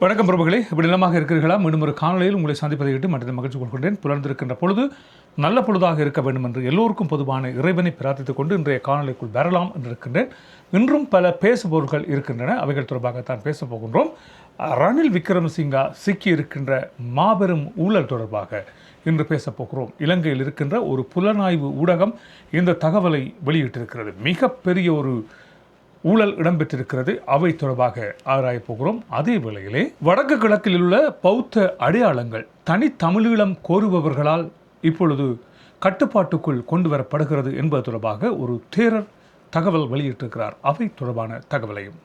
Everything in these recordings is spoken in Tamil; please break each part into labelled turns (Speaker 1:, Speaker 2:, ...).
Speaker 1: வணக்கம் பிரபுகளே இப்படி நிலமாக இருக்கிறீர்களா? மீண்டும் ஒரு காணொலியில் உங்களை சந்திப்பதை விட்டு மற்ற மகிழ்ச்சி கொள்கின்றேன். புலர்ந்திருக்கின்ற பொழுது நல்ல பொழுதாக இருக்க வேண்டும் என்று எல்லோருக்கும் பொதுவான இறைவனை பிரார்த்தித்துக் கொண்டு இன்றைய காணொலிக்குள் வரலாம் என்றிருக்கின்றேன். இன்றும் பல பேசுபவர்கள் இருக்கின்றன. அவைகள் தொடர்பாகத்தான் பேசப் போகின்றோம். ரணில் விக்ரமசிங்கா சிக்கி இருக்கின்ற மாபெரும் ஊழல் தொடர்பாக இன்று பேசப் போகிறோம். இலங்கையில் இருக்கின்ற ஒரு புலனாய்வு ஊடகம் இந்த தகவலை வெளியிட்டிருக்கிறது. மிகப்பெரிய ஒரு ஊழல் இடம்பெற்றிருக்கிறது. அவை தொடர்பாக ஆராயப் போகிறோம். அதே வேளையிலே வடக்கு கிழக்கில் உள்ள பௌத்த அடையாளங்கள் தனித்தமிழீழம் கோருபவர்களால் இப்பொழுது கட்டுப்பாட்டுக்குள் கொண்டு வரப்படுகிறது என்பது தொடர்பாக ஒரு தேரர் தகவல் வெளியிட்டிருக்கிறார். அவை தொடர்பான தகவலையும்.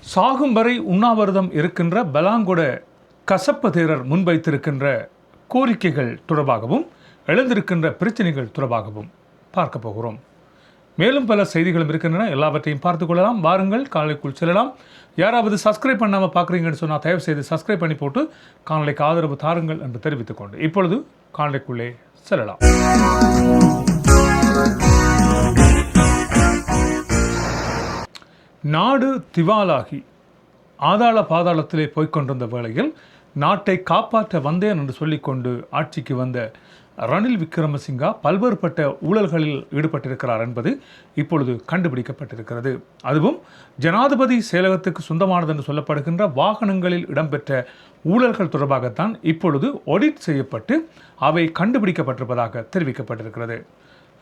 Speaker 1: சாகும் வரை உண்ணாவிரதம் இருக்கின்ற பலாங்கொட கசப்ப தேரர் முன்வைத்திருக்கின்ற கோரிக்கைகள் தொடர்பாகவும் எழுந்திருக்கின்ற பிரச்சனைகள் தொடர்பாகவும் பார்க்க போகிறோம். மேலும் பல செய்திகளும் இருக்கின்றன. எல்லாவற்றையும் பார்த்துக் கொள்ளலாம். வாருங்கள் காலைக்குள் செல்லலாம். யாராவது சப்ஸ்கிரைப் பண்ணாமல் பார்க்குறீங்கன்னு சொன்னால் தயவு செய்து சப்ஸ்கிரைப் பண்ணி போட்டு காணொலிக்கு ஆதரவு தாருங்கள் என்று தெரிவித்துக் கொண்டு இப்பொழுது காணொலிக்குள்ளே செல்லலாம். நாடு திவாலாகி ஆதாள பாதாளத்திலே போய்க் கொண்டிருந்த வேளையில் நாட்டை காப்பாற்ற வந்தேன் என்று சொல்லிக்கொண்டு ஆட்சிக்கு வந்த ரணில் விக்ரமசிங்கா பல்வேறுபட்ட ஊழல்களில் ஈடுபட்டிருக்கிறார் என்பது இப்பொழுது கண்டுபிடிக்கப்பட்டிருக்கிறது. அதுவும் ஜனாதிபதி செயலகத்துக்கு சொந்தமானது என்று சொல்லப்படுகின்ற வாகனங்களில் இடம்பெற்ற ஊழல்கள் தொடர்பாகத்தான் இப்பொழுது ஒடிட் செய்யப்பட்டு அவை கண்டுபிடிக்கப்பட்டிருப்பதாக தெரிவிக்கப்பட்டிருக்கிறது.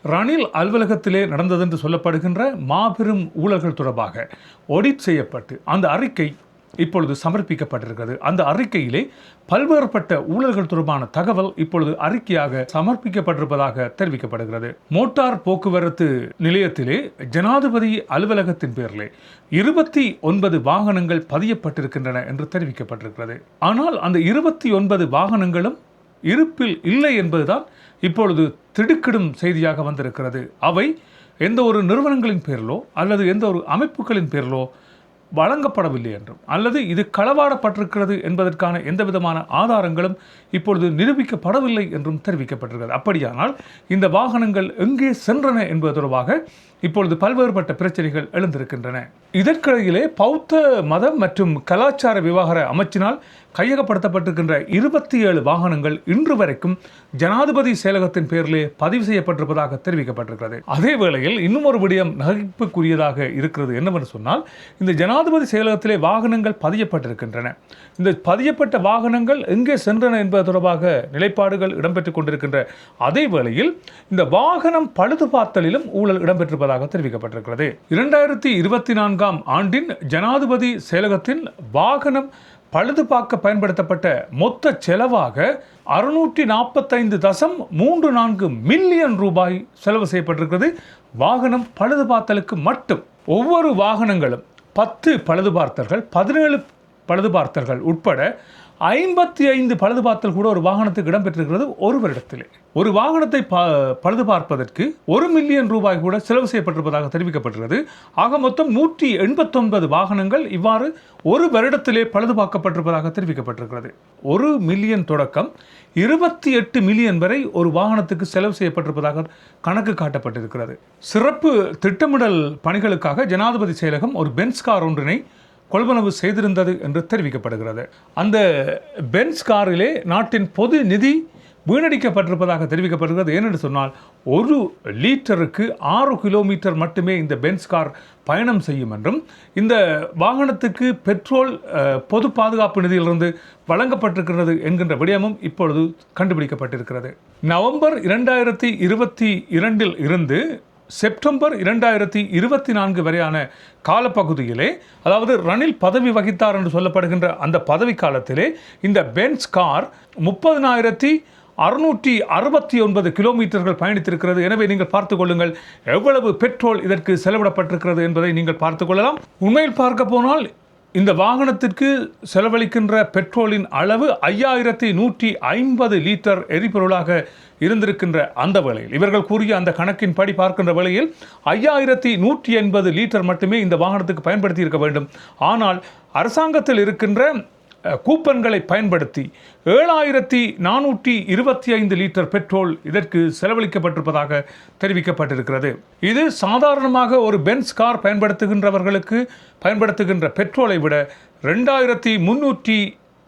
Speaker 1: ரணில் அலுவலகத்திலே நடந்ததென்று சொல்லப்படுகின்ற மாபெரும் ஊழல்கள் தொடர்பாக ஒடிட் செய்யப்பட்டு அந்த அறிக்கை இப்பொழுது சமர்ப்பிக்கப்பட்டிருக்கிறது. அந்த அறிக்கையிலே பல்வேறுபட்ட ஊழல்கள் தொடர்பான தகவல் இப்பொழுது அறிக்கையாக சமர்ப்பிக்கப்பட்டிருப்பதாக தெரிவிக்கப்படுகிறது. மோட்டார் போக்குவரத்து நிலையத்திலே ஜனாதிபதி அலுவலகத்தின் பேரிலே இருபத்தி ஒன்பது வாகனங்கள் பதியப்பட்டிருக்கின்றன என்று தெரிவிக்கப்பட்டிருக்கிறது. ஆனால் அந்த இருபத்தி ஒன்பது வாகனங்களும் இருப்பில் இல்லை என்பதுதான் இப்பொழுது திடுக்கிடும் செய்தியாக வந்திருக்கிறது. அவை எந்த ஒரு நிறுவனங்களின் பேரிலோ அல்லது எந்த ஒரு அமைப்புகளின் பேரிலோ வழங்கப்படவில்லை என்றும். அல்லது இது களவாடப்பட்டிருக்கிறது என்பதற்கான எந்தவிதமான ஆதாரங்களும் இப்பொழுது நிரூபிக்கப்படவில்லை என்றும் தெரிவிக்கப்பட்டிருக்கிறது. அப்படியானால் இந்த வாகனங்கள் எங்கே சென்றன என்பது தொடர்பாக இப்பொழுது பல்வேறுபட்ட பிரச்சனைகள் எழுந்திருக்கின்றன. இதற்கிடையிலே பௌத்த மதம் மற்றும் கலாச்சார விவகார அமைச்சினால் கையகப்படுத்தப்பட்டிருக்கின்ற இருபத்தி ஏழு வாகனங்கள் இன்று வரைக்கும் ஜனாதிபதி செயலகத்தின் பேரிலே பதிவு செய்யப்பட்டிருப்பதாக தெரிவிக்கப்பட்டிருக்கிறது. அதே வேளையில் இன்னும் ஒரு விடயம் நகைப்புக்குரியதாக இருக்கிறது என்னவென்று சொன்னால் இந்த ஜனாதிபதி செயலகத்திலே வாகனங்கள் பதியப்பட்டிருக்கின்றன. இந்த பதியப்பட்ட வாகனங்கள் எங்கே சென்றன என்பது தொடர்பாக நிலைப்பாடுகள் இடம்பெற்றுக் கொண்டிருக்கின்ற அதே வேளையில் இந்த வாகனம் பழுது பார்த்தலிலும் ஊழல் இடம்பெற்றிருப்பதாக தெரிவிக்கப்பட்டிருக்கிறது. இரண்டாயிரத்தி இருபத்தி நான்காம் ஆண்டின் ஜனாதிபதி செயலகத்தின் வாகனம் பழுதுபார்க்க பயன்படுத்தப்பட்ட மொத்த செலவாக அறுநூற்றி நாற்பத்தைந்து தசம் மூன்று நான்கு மில்லியன் ரூபாய் செலவு செய்யப்பட்டிருக்கிறது. வாகனம் பழுது பார்த்தலுக்கு மட்டும் ஒவ்வொரு வாகனங்களும் பத்து பழுதுபார்த்தல்கள் பதினேழு பழுதுபார்த்தல்கள் உட்பட ஐம்பத்தி ஐந்து பழுது பார்த்தல் கூட ஒரு வாகனத்துக்கு இடம்பெற்றிருக்கிறது ஒரு வருடத்திலே. ஒரு வாகனத்தை ப பழுது பார்ப்பதற்கு ஒரு மில்லியன் ரூபாய் கூட செலவு செய்யப்பட்டிருப்பதாக தெரிவிக்கப்பட்டுள்ளது. ஆக மொத்தம் நூற்றி எண்பத்தொன்பது வாகனங்கள் இவ்வாறு ஒரு வருடத்திலே பழுது பார்க்கப்பட்டிருப்பதாக தெரிவிக்கப்பட்டிருக்கிறது. ஒரு மில்லியன் தொடக்கம் இருபத்தி எட்டு மில்லியன் வரை ஒரு வாகனத்துக்கு செலவு செய்யப்பட்டிருப்பதாக கணக்கு காட்டப்பட்டிருக்கிறது. சிறப்பு திட்டமிடல் பணிகளுக்காக ஜனாதிபதி செயலகம் ஒரு பென்ஸ் கார் ஒன்றினை கொள்வனவு செய்திருந்தது என்று தெரிவிக்கப்படுகிறது. அந்த பென்ஸ் காரிலே நாட்டின் பொது நிதி வீணடிக்கப்பட்டிருப்பதாக தெரிவிக்கப்படுகிறது. ஏனென்று சொன்னால் ஒரு லீட்டருக்கு ஆறு கிலோமீட்டர் மட்டுமே இந்த பென்ஸ் கார் பயணம் செய்யும் என்றும் இந்த வாகனத்துக்கு பெட்ரோல் பொது பாதுகாப்பு நிதியிலிருந்து வழங்கப்பட்டிருக்கிறது என்கின்ற விடயமும் இப்பொழுது கண்டுபிடிக்கப்பட்டிருக்கிறது. நவம்பர் இரண்டாயிரத்தி இருபத்தி இரண்டில் இருந்து செப்டம்பர் இரண்டாயிரத்தி இருபத்தி நான்கு வரையான காலப்பகுதியிலே அதாவது ரணில் பதவி வகித்தார் என்று சொல்லப்படுகின்ற அந்த பதவி காலத்திலே இந்த பென்ஸ் கார் முப்பதினாயிரத்தி அறுநூற்றி அறுபத்தி ஒன்பது கிலோமீட்டர்கள் பயணித்திருக்கிறது. எனவே நீங்கள் பார்த்துக்கொள்ளுங்கள் எவ்வளவு பெட்ரோல் இதற்கு செலவிடப்பட்டிருக்கிறது என்பதை நீங்கள் பார்த்துக்கொள்ளலாம் உண்மையில் பார்க்க போனால் இந்த வாகனத்திற்கு செலவழிக்கின்ற பெட்ரோலின் அளவு ஐயாயிரத்தி நூற்றி ஐம்பது லிட்டர் எரிபொருளாக இருந்திருக்கின்ற அந்த வேளையில். இவர்கள் கூறிய அந்த கணக்கின் படி பார்க்கின்ற வேளையில் ஐயாயிரத்தி நூற்றி எண்பது லிட்டர் மட்டுமே இந்த வாகனத்துக்கு பயன்படுத்தி இருக்க வேண்டும். ஆனால் அரசாங்கத்தில் இருக்கின்ற கூப்பன்களை பயன்படுத்தி ஏழாயிரத்தி நானூற்றி இருபத்தி ஐந்து லிட்டர் பெட்ரோல் இதற்கு செலவழிக்கப்பட்டிருப்பதாக தெரிவிக்கப்பட்டிருக்கிறது. இது சாதாரணமாக ஒரு பென்ஸ் கார் பயன்படுத்துகின்றவர்களுக்கு பயன்படுத்துகின்ற பெட்ரோலை விட ரெண்டாயிரத்தி முன்னூற்றி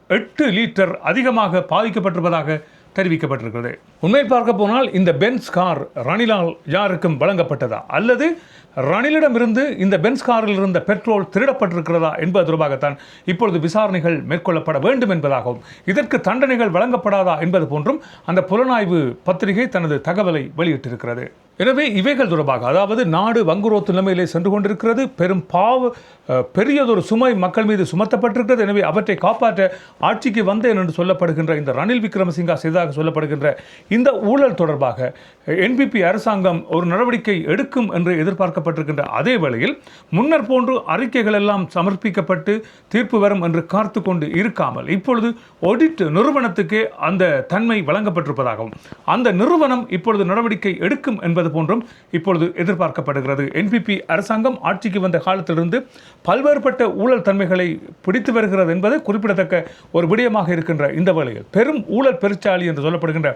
Speaker 1: எட்டு லிட்டர் அதிகமாக பாதிக்கப்பட்டிருப்பதாக தெரிவிக்கப்பட்டிருக்கிறது. உண்மையில் பார்க்க போனால் இந்த பென்ஸ் கார் ரணிலால் யாருக்கும் வழங்கப்பட்டதா? அல்லது ரணிலிடமிருந்து இந்த பென்ஸ் காரில் இருந்த பெட்ரோல் திருடப்பட்டிருக்கிறதா என்பது தொடர்பாகத்தான் இப்பொழுது விசாரணைகள் மேற்கொள்ளப்பட வேண்டும் என்பதாகவும் இதற்கு தண்டனைகள் வழங்கப்படாதா என்பது போன்றும் அந்த புலனாய்வு பத்திரிகை தனது தகவலை வெளியிட்டிருக்கிறது. எனவே இவைகள் தொடர்பாக அதாவது நாடு வங்குரோத்து நிலைமையிலே சென்று கொண்டிருக்கிறது பெரும் பாவ பெரியதொரு சுமை மக்கள் மீது சுமத்தப்பட்டிருக்கிறது எனவே அவற்றை காப்பாற்ற ஆட்சிக்கு வந்தேன் என்று சொல்லப்படுகின்ற இந்த ரணில் விக்ரமசிங்கா செய்ததாக சொல்லப்படுகின்ற இந்த ஊழல் தொடர்பாக என்பிபி அரசாங்கம் ஒரு நடவடிக்கை எடுக்கும் என்று எதிர்பார்க்கப்பட்டிருக்கின்ற அதே வேளையில் முன்னர் போன்று அறிக்கைகள் எல்லாம் சமர்ப்பிக்கப்பட்டு தீர்ப்பு வரும் என்று காத்து கொண்டு இருக்காமல் இப்பொழுது ஒடிட் நிறுவனத்துக்கே அந்த தன்மை வழங்கப்பட்டிருப்பதாகவும் அந்த நிறுவனம் இப்பொழுது நடவடிக்கை எடுக்கும் என்பது போன்றும் இப்பொழுது எதிர்பார்க்கப்படுகிறது. என்பிபி அரசாங்கம் ஆட்சிக்கு வந்த காலத்திலிருந்து பல்வேறுபட்ட ஊழல் தன்மைகளை பிடித்து வருகிறது என்பது குறிப்பிடத்தக்க ஒரு விடயமாக இருக்கின்ற இந்த வேளையில். பெரும் ஊழல் பெருச்சாளி என்று சொல்லப்படுகின்ற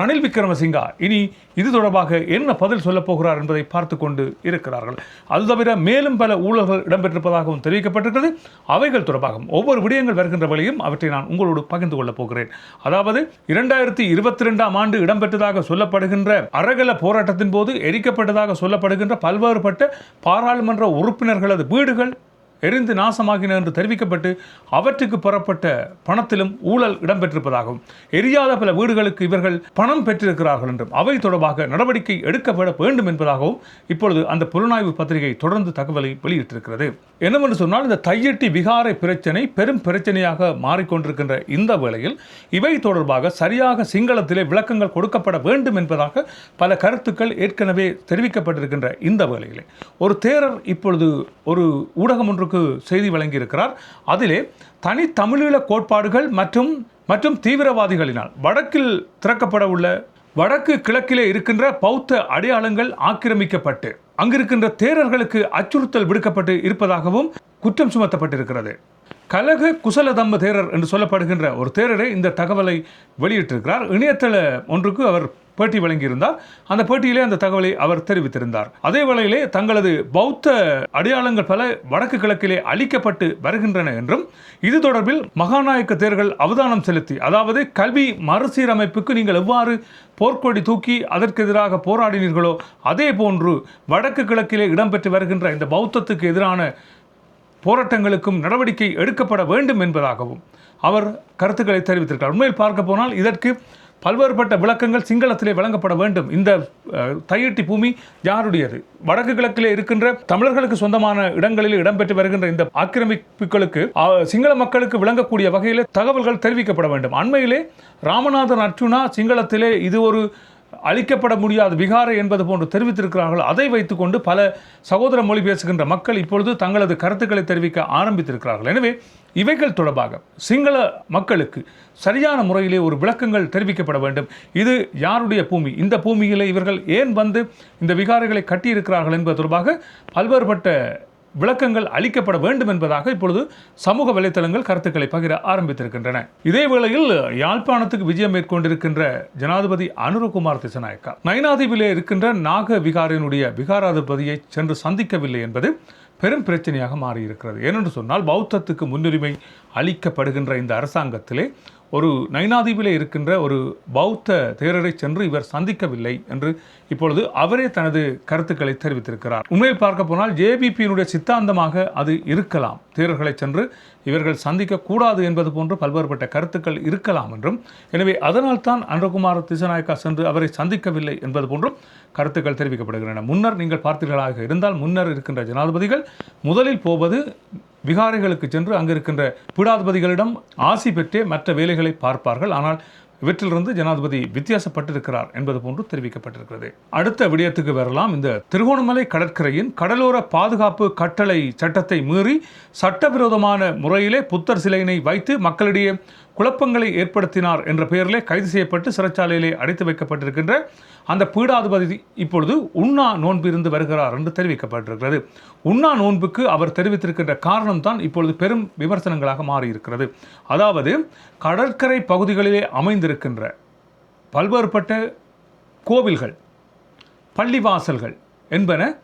Speaker 1: ரணில் விக்ரமசிங்கா இனி இது தொடர்பாக என்ன பதில் சொல்லப் போகிறார் என்பதை பார்த்து கொண்டு இருக்கிறார்கள். அது தவிர மேலும் பல ஊழல்கள் இடம்பெற்றிருப்பதாகவும் தெரிவிக்கப்பட்டிருக்கிறது. அவைகள் தொடர்பாகவும் ஒவ்வொரு விடயங்கள் வருகின்ற வழியும் அவற்றை நான் உங்களோடு பகிர்ந்து கொள்ளப் போகிறேன். அதாவது இரண்டாயிரத்தி இருபத்தி ரெண்டாம் ஆண்டு இடம்பெற்றதாக சொல்லப்படுகின்ற அரகல போராட்டத்தின் போது எரிக்கப்பட்டதாக சொல்லப்படுகின்ற பல்வேறுபட்ட பாராளுமன்ற உறுப்பினர்களது வீடுகள் எரிந்து நாசமாகின என்று தெரிவிக்கப்பட்டு அவற்றுக்கு பெறப்பட்ட பணத்திலும் ஊழல் இடம்பெற்றிருப்பதாகவும் எரியாத பல வீடுகளுக்கு இவர்கள் பணம் பெற்றிருக்கிறார்கள் என்றும் அவை தொடர்பாக நடவடிக்கை எடுக்கப்பட வேண்டும் என்பதாகவும் இப்பொழுது அந்த புலனாய்வு பத்திரிகை தொடர்ந்து தகவலை வெளியிட்டிருக்கிறது. என்னவென்று சொன்னால் இந்த தையட்டி விகாரை பிரச்சனை பெரும் பிரச்சனையாக மாறிக்கொண்டிருக்கின்ற இந்த வேளையில் இவை தொடர்பாக சரியாக சிங்களத்திலே விளக்கங்கள் கொடுக்கப்பட வேண்டும் என்பதாக பல கருத்துக்கள் ஏற்கனவே தெரிவிக்கப்பட்டிருக்கின்ற இந்த வேளையிலே. ஒரு தேரர் இப்பொழுது ஒரு ஊடகம் ஒன்று நமக்கு செய்தி வழங்கியிருக்கிறார். அதிலே தனி தமிழீழ கோட்பாடுகள் மற்றும் மற்றும் தீவிரவாதிகளினால் வடக்கில் திறக்கப்பட உள்ள வடக்கு கிழக்கிலே இருக்கின்ற பௌத்த அடையாளங்கள் ஆக்கிரமிக்கப்பட்டு அங்கிருக்கின்ற தேரர்களுக்கு அச்சுறுத்தல் விடுக்கப்பட்டு இருப்பதாகவும் குற்றம் சுமத்தப்பட்டிருக்கிறது. கலக குசலதம்ம தேரர் என்று சொல்லப்படுகின்ற ஒரு தேரரே இந்த தகவலை வெளியிட்டிருக்கிறார். இணையதள ஒன்றுக்கு அவர் பேட்டி வழங்கியிருந்தார். அந்த பேட்டியிலே அந்த தகவலை அவர் தெரிவித்திருந்தார். அதே வேளையிலே தங்களது பௌத்த அடையாளங்கள் பல வடக்கு கிழக்கிலே அளிக்கப்பட்டு வருகின்றன என்றும் இது தொடர்பில் மகாநாயக்க தேர்கள் அவதானம் செலுத்தி அதாவது கல்வி மறுசீரமைப்புக்கு நீங்கள் எவ்வாறு போர்க்கொடி தூக்கி அதற்கு எதிராக போராடினீர்களோ அதே போன்று வடக்கு கிழக்கிலே இடம்பெற்று வருகின்ற இந்த பௌத்தத்துக்கு எதிரான போராட்டங்களுக்கும் நடவடிக்கை எடுக்கப்பட வேண்டும் என்பதாகவும் அவர் கருத்துக்களை தெரிவித்திருக்கிறார். உண்மையில் பார்க்க போனால் இதற்கு பல்வேறுபட்ட விளக்கங்கள் சிங்களத்திலே வழங்கப்பட வேண்டும். இந்த தையட்டி தையிட்டி பூமி யாருடையது? வடக்கு கிழக்கிலே இருக்கின்ற தமிழர்களுக்கு சொந்தமான இடங்களில் இடம்பெற்று வருகின்ற இந்த ஆக்கிரமிப்புகளுக்கு சிங்கள மக்களுக்கு விளங்கக்கூடிய வகையிலே தகவல்கள் தெரிவிக்கப்பட வேண்டும். அண்மையிலே ராமநாதன் அர்ச்சுனா சிங்களத்திலே இது ஒரு அழிக்கப்பட முடியாத. விகாரை என்பது போன்று தெரிவித்திருக்கிறார்கள். அதை வைத்துக்கொண்டு பல சகோதர மொழி பேசுகின்ற மக்கள் இப்பொழுது தங்களது கருத்துக்களை தெரிவிக்க ஆரம்பித்திருக்கிறார்கள். எனவே இவைகள் தொடர்பாக சிங்கள மக்களுக்கு சரியான முறையிலே ஒரு விளக்கங்கள் தெரிவிக்கப்பட வேண்டும். இது யாருடைய பூமி? இந்த பூமியிலே இவர்கள் ஏன் வந்து இந்த விகாரைகளை கட்டியிருக்கிறார்கள் என்பது தொடர்பாக பல்வேறுபட்ட விளக்கங்கள் அளிக்கப்பட வேண்டும் என்பதாக இப்பொழுது சமூக வலைத்தளங்கள் கருத்துக்களை பகிர ஆரம்பித்திருக்கின்றன. இதேவேளையில் யாழ்ப்பாணத்துக்கு விஜயம் மேற்கொண்டிருக்கின்ற ஜனாதிபதி அனுரகுமார் திசநாயக்கா நயனாதீவிலே இருக்கின்ற நாக விகாரினுடைய விகாராதிபதியை சென்று சந்திக்கவில்லை என்பது பெரும் பிரச்சனையாக மாறியிருக்கிறது. ஏனென்று சொன்னால் பௌத்தத்துக்கு முன்னுரிமை அளிக்கப்படுகின்ற இந்த அரசாங்கத்திலே ஒரு நைனாதீபிலே இருக்கின்ற ஒரு பௌத்த தேரரை சென்று இவர் சந்திக்கவில்லை என்று இப்பொழுது அவரே தனது கருத்துக்களை தெரிவித்திருக்கிறார். உண்மையில் பார்க்க போனால் ஜேபிபியினுடைய சித்தாந்தமாக அது இருக்கலாம். தேரர்களை சென்று இவர்கள் சந்திக்க கூடாது என்பது போன்று பல்வேறுபட்ட கருத்துக்கள் இருக்கலாம் என்றும் எனவே அதனால் தான் அன்றகுமார் திசநாயக்கா சென்று அவரை சந்திக்கவில்லை என்பது போன்றும் கருத்துக்கள் தெரிவிக்கப்படுகின்றன. முன்னர் நீங்கள் பார்த்தீர்களாக இருந்தால் முன்னர் இருக்கின்ற ஜனாதிபதிகள் முதலில் போவது விகாரைகளுக்கு சென்று அங்கு இருக்கின்ற பீடாதிபதிகளிடம் ஆசி பெற்றே மற்ற வேலைகளை பார்ப்பார்கள். ஆனால் இவற்றிலிருந்து ஜனாதிபதி வித்தியாசப்பட்டிருக்கிறார் என்பது போன்று தெரிவிக்கப்பட்டிருக்கிறது. அடுத்த விடயத்துக்கு வரலாம். இந்த திருகோணமலை கடற்கரையின் கடலோர பாதுகாப்பு கட்டளை சட்டத்தை மீறி சட்டவிரோதமான முறையிலே புத்தர் சிலையினை வைத்து மக்களிடையே குழப்பங்களை ஏற்படுத்தினார் என்ற பெயரிலே கைது செய்யப்பட்டு சிறைச்சாலையிலே அடைத்து வைக்கப்பட்டிருக்கின்ற அந்த பீடாதிபதி இப்பொழுது உண்ணா நோன்பு இருந்து வருகிறார் என்று தெரிவிக்கப்பட்டிருக்கிறது. உண்ணா நோன்புக்கு அவர் தெரிவித்திருக்கின்ற காரணம் தான் இப்பொழுது பெரும் விமர்சனங்களாக மாறியிருக்கிறது. அதாவது கடற்கரை பகுதிகளிலே அமைந்திருக்கின்ற பல்வேறுபட்ட கோவில்கள் பள்ளிவாசல்கள் என்பன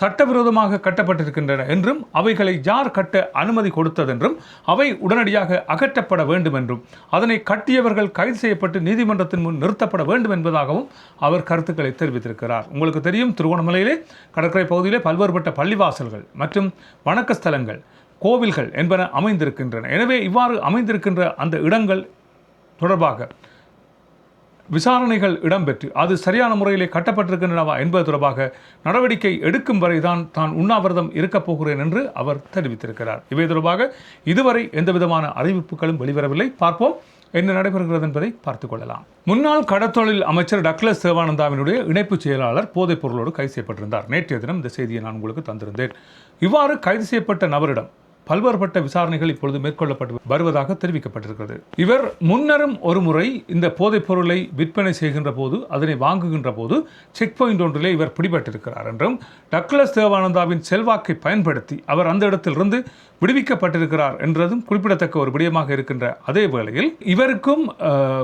Speaker 1: சட்டவிரோதமாக கட்டப்பட்டிருக்கின்றன என்றும் அவைகளை யார் கட்ட அனுமதி கொடுத்ததென்றும் அவை உடனடியாக அகற்றப்பட வேண்டும் என்றும் அதனை கட்டியவர்கள் கைது செய்யப்பட்டு நீதிமன்றத்தின் முன் நிறுத்தப்பட வேண்டும் என்பதாகவும் அவர் கருத்துக்களை தெரிவித்திருக்கிறார். உங்களுக்கு தெரியும் திருவோணமலையிலே கடற்கரை பகுதியிலே பல்வேறுபட்ட பள்ளிவாசல்கள் மற்றும் வணக்க ஸ்தலங்கள் கோவில்கள் என்பன அமைந்திருக்கின்றன. எனவே இவ்வாறு அமைந்திருக்கின்ற அந்த இடங்கள் தொடர்பாக விசாரணைகள் இடம்பெற்று அது சரியான முறையிலே கட்டப்பட்டிருக்கின்றனவா என்பது தொடர்பாக நடவடிக்கை எடுக்கும் வரைதான் தான் உண்ணாவிரதம் இருக்கப் போகிறேன் என்று அவர் தெரிவித்திருக்கிறார். இவை தொடர்பாக இதுவரை எந்தவிதமான அறிவிப்புகளும் வெளிவரவில்லை. பார்ப்போம் என்ன நடைபெறுகிறது என்பதை பார்த்துக் கொள்ளலாம். முன்னாள் கடத்தொழில் அமைச்சர் டக்ளஸ் தேவானந்தாவினுடைய இணைப்புச் செயலாளர் போதைப் பொருளோடு கைது செய்யப்பட்டிருந்தார். நேற்றைய தினம் இந்த செய்தியை நான் உங்களுக்கு தந்திருந்தேன். இவ்வாறு கைது செய்யப்பட்ட நபரிடம் பல்வேறுபட்ட விசாரணைகள் இப்பொழுது மேற்கொள்ளப்பட்டு வருவதாக தெரிவிக்கப்பட்டிருக்கிறது. இவர் முன்னரும் ஒரு முறை இந்த போதைப் பொருளை விற்பனை செய்கின்ற போது அதனை வாங்குகின்ற போது செக் பாயிண்ட் ஒன்றிலே இவர் பிடிபட்டிருக்கிறார் என்றும் டக்ளஸ் தேவானந்தாவின் செல்வாக்கை பயன்படுத்தி அவர் அந்த இடத்திலிருந்து விடுவிக்கப்பட்டிருக்கிறார் என்றதும் குறிப்பிடத்தக்க ஒரு விடயமாக இருக்கின்ற அதே வேளையில் இவருக்கும்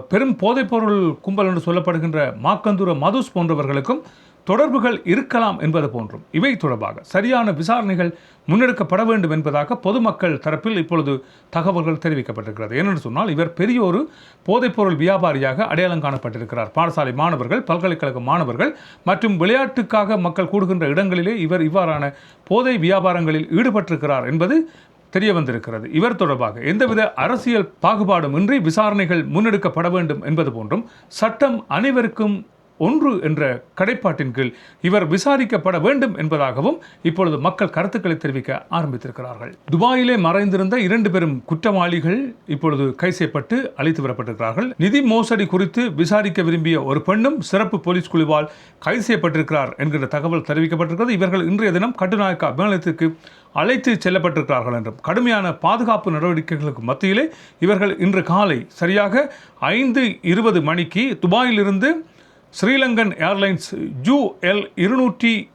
Speaker 1: பெரும் போதைப்பொருள் கும்பல் என்று சொல்லப்படுகின்ற மாக்கந்தூர மதுஸ் போன்றவர்களுக்கும் தொடர்புகள் இருக்கலாம் என்பது போன்றும். இவை தொடர்பாக சரியான விசாரணைகள் முன்னெடுக்கப்பட வேண்டும் என்பதாக பொதுமக்கள் தரப்பில் இப்பொழுது தகவல்கள் தெரிவிக்கப்பட்டிருக்கிறது. ஏனென்று சொன்னால் இவர் பெரிய ஒரு போதைப்பொருள் வியாபாரியாக அடையாளம் காணப்பட்டிருக்கிறார். பாடசாலை மாணவர்கள் பல்கலைக்கழக மாணவர்கள் மற்றும் விளையாட்டுக்காக மக்கள் கூடுகின்ற இடங்களிலே இவர் இவ்வாறான போதை வியாபாரங்களில் ஈடுபட்டிருக்கிறார் என்பது தெரிய வந்திருக்கிறது இவர் தொடர்பாக எந்தவித அரசியல் பாகுபாடும் இன்றி விசாரணைகள் முன்னெடுக்கப்பட வேண்டும் என்பது போன்றும் சட்டம் அனைவருக்கும் ஒன்று என்ற கடைப்பாட்டின் கீழ் இவர் விசாரிக்கப்பட வேண்டும் என்பதாகவும் இப்பொழுது மக்கள் கருத்துக்களை தெரிவிக்க ஆரம்பித்திருக்கிறார்கள். துபாயிலே மறைந்திருந்த இரண்டு பெரும் குற்றவாளிகள் இப்பொழுது கை செய்யப்பட்டு அழைத்து வரப்பட்டிருக்கிறார்கள் நிதி மோசடி குறித்து விசாரிக்க விரும்பிய ஒரு பெண்ணும் சிறப்பு போலீஸ் குழுவால் கைது செய்யப்பட்டிருக்கிறார் என்கிற தகவல் தெரிவிக்கப்பட்டிருக்கிறது. இவர்கள் இன்றைய தினம் கட்டுநாயக்கா அபிமானத்திற்கு அழைத்து செல்லப்பட்டிருக்கிறார்கள் என்றும் கடுமையான பாதுகாப்பு நடவடிக்கைகளுக்கு மத்தியிலே இவர்கள் இன்று காலை சரியாக ஐந்து இருபது மணிக்கு துபாயிலிருந்து ஸ்ரீலங்கன் ஏர்லைன்ஸ் ஜூ எல் இருநூற்றி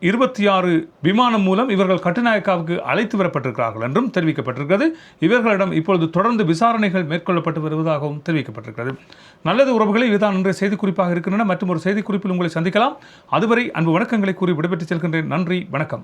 Speaker 1: இருபத்தி ஆறு விமானம் மூலம் இவர்கள் கட்டுநாயக்காவுக்கு அழைத்து வரப்பட்டிருக்கிறார்கள் என்றும் தெரிவிக்கப்பட்டிருக்கிறது. இவர்களிடம் இப்பொழுது தொடர்ந்து விசாரணைகள் மேற்கொள்ளப்பட்டு வருவதாகவும் தெரிவிக்கப்பட்டிருக்கிறது. நல்லது உறவுகளை இதுதான் இன்றைய செய்திக்குறிப்பாக இருக்கின்றன. மற்றும் ஒரு செய்திக்குறிப்பில் உங்களை சந்திக்கலாம். அதுவரை அன்பு வணக்கங்களை கூறி விடைபெற்று செல்கின்றேன். நன்றி. வணக்கம்.